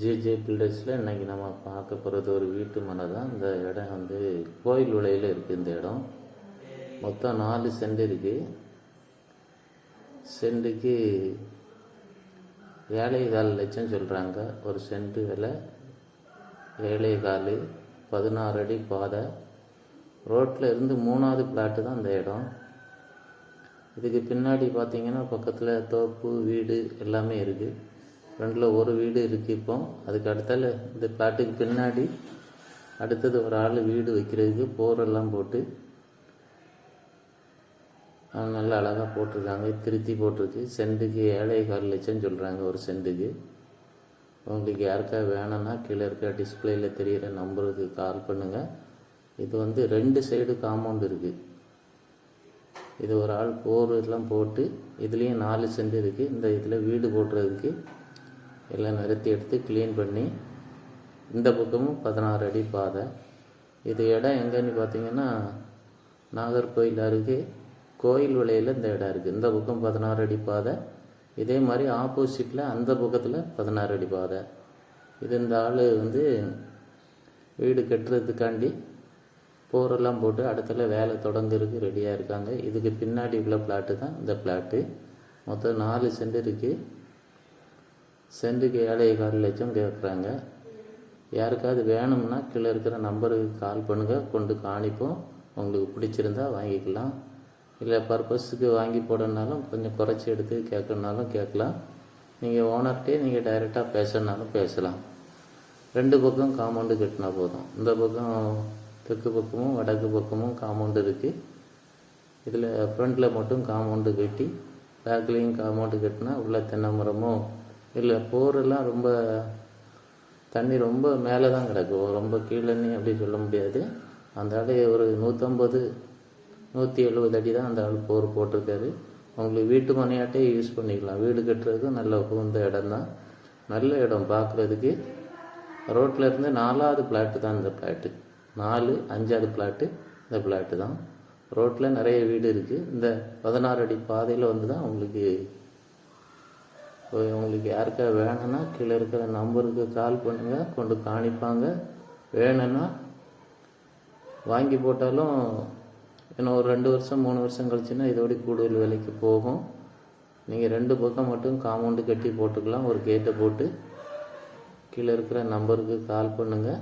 JJ பில்டர்ஸில் இன்றைக்கி நம்ம பார்க்க போகிறது ஒரு வீட்டு மனை தான். இந்த இடம் வந்து கோயில் விலையில் இருக்குது இந்த இடம். மொத்தம் நாலு சென்ட் இருக்குது சென்ட்டுக்கு ஏழை கால் லட்சம் சொல்கிறாங்க ஒரு சென்ட்டு விலை ஏழை கால் பதினாறு அடி பாதை. ரோட்டில் இருந்து மூணாவது பிளாட்டு தான் இந்த இடம். இதுக்கு பின்னாடி பார்த்தீங்கன்னா பக்கத்தில் தோப்பு வீடு எல்லாமே இருக்குது ஃப்ரண்டில் ஒரு வீடு இருக்குது இப்போ. அதுக்கு அடுத்தால இந்த பிளாட்டுக்கு பின்னாடி அடுத்தது ஒரு ஆள் வீடு வைக்கிறதுக்கு போரெல்லாம் போட்டு அவங்க நல்லா அழகாக போட்டிருக்காங்க. திருத்தி போட்டிருக்கு. சென்ட்டுக்கு ஏழை கால் லட்சம் சொல்கிறாங்க ஒரு சென்ட்டுக்கு உங்களுக்கு யாருக்கா வேணும்னா கீழே இருக்க டிஸ்பிளேயில் தெரிகிற நம்பருக்கு கால் பண்ணுங்கள் இது வந்து ரெண்டு சைடு காம்பவுண்ட் இருக்குது இது ஒரு ஆள் போர் எல்லாம் போட்டு இதுலேயும் நாலு சென்ட் இருக்குது இந்த இதில் வீடு போடுறதுக்கு எல்லாம் நிறுத்தி எடுத்து க்ளீன் பண்ணி இந்த பக்கமும் பதினாறு அடி பாதை. இது இடம் எங்கேன்னு பார்த்தீங்கன்னா நாகர்கோயில் அருகே கோயில் விலையில் இந்த இடம் இருக்குது இந்த பக்கம் பதினாறு அடி பாதை. இதே மாதிரி ஆப்போசிட்டில் அந்த பக்கத்தில் பதினாறு அடி பாதை. இது இந்த ஆள் வந்து வீடு கட்டுறதுக்காண்டி போரெல்லாம் போட்டு அடுத்தல வேலை தொடங்குறதுக்கு ரெடியாக இருக்காங்க. இதுக்கு பின்னாடி உள்ள பிளாட்டு தான் இந்த பிளாட்டு மொத்தம் நாலு சென்ட் இருக்குது சென்ட்டுக்கு ஏழை கால் லட்சம் கேட்குறாங்க. யாருக்காவது வேணும்னா கீழே இருக்கிற நம்பருக்கு கால் பண்ணுங்கள் கொண்டு காணிப்போம். உங்களுக்கு பிடிச்சிருந்தா வாங்கிக்கலாம். இல்லை பர்பஸுக்கு வாங்கி போடணுனாலும் கொஞ்சம் குறைச்சி எடுத்து கேட்கணுனாலும் கேட்கலாம். நீங்கள் ஓனர்கிட்டே நீங்கள் டைரெக்டாக பேசணுனாலும் பேசலாம். ரெண்டு பக்கம் காம்பவுண்டு கட்டினா போதும். இந்த பக்கம் தெற்கு பக்கமும் வடக்கு பக்கமும் காம்பவுண்டு இருக்குது இதில் ஃப்ரண்ட்டில் மட்டும் காம்பவுண்டு கட்டி பேக்லேயும் காம்பவுண்டு கட்டினா உள்ள தென்னை மரமும் இல்லை போரெல்லாம் ரொம்ப தண்ணி ரொம்ப மேலே தான் கிடக்கும் ரொம்ப கீழேன்னு அப்படி சொல்ல முடியாது. அந்த ஆள் ஒரு நூற்றம்பது நூற்றி எழுபது அடி தான் அந்த ஆள் போர் போட்டிருக்காரு. உங்களுக்கு வீட்டு மனையாட்டே யூஸ் பண்ணிக்கலாம். வீடு கட்டுறதுக்கு நல்ல உகந்த இடம் தான் நல்ல இடம் பார்க்குறதுக்கு ரோட்டில் இருந்து நாலாவது பிளாட்டு தான் இந்த பிளாட்டு. நாலு அஞ்சாவது பிளாட்டு இந்த பிளாட்டு தான் ரோட்டில் நிறைய வீடு இருக்குது இந்த பதினாறு அடி பாதையில் வந்து தான் உங்களுக்கு இப்போ உங்களுக்கு யாருக்கா வேணும்னா கீழே இருக்கிற நம்பருக்கு கால் பண்ணுங்கள் கொண்டு காணிப்பாங்க. வேணும்னா வாங்கி போட்டாலும் இன்னும் ஒரு ரெண்டு வருஷம் மூணு வருஷம் கழிச்சுன்னா இதோட கூடுதல் விலைக்கு போகும். நீங்கள் ரெண்டு பக்கம் மட்டும் காம்பவுண்டு கட்டி போட்டுக்கலாம். ஒரு கேட்டை போட்டு கீழே இருக்கிற நம்பருக்கு கால் பண்ணுங்கள்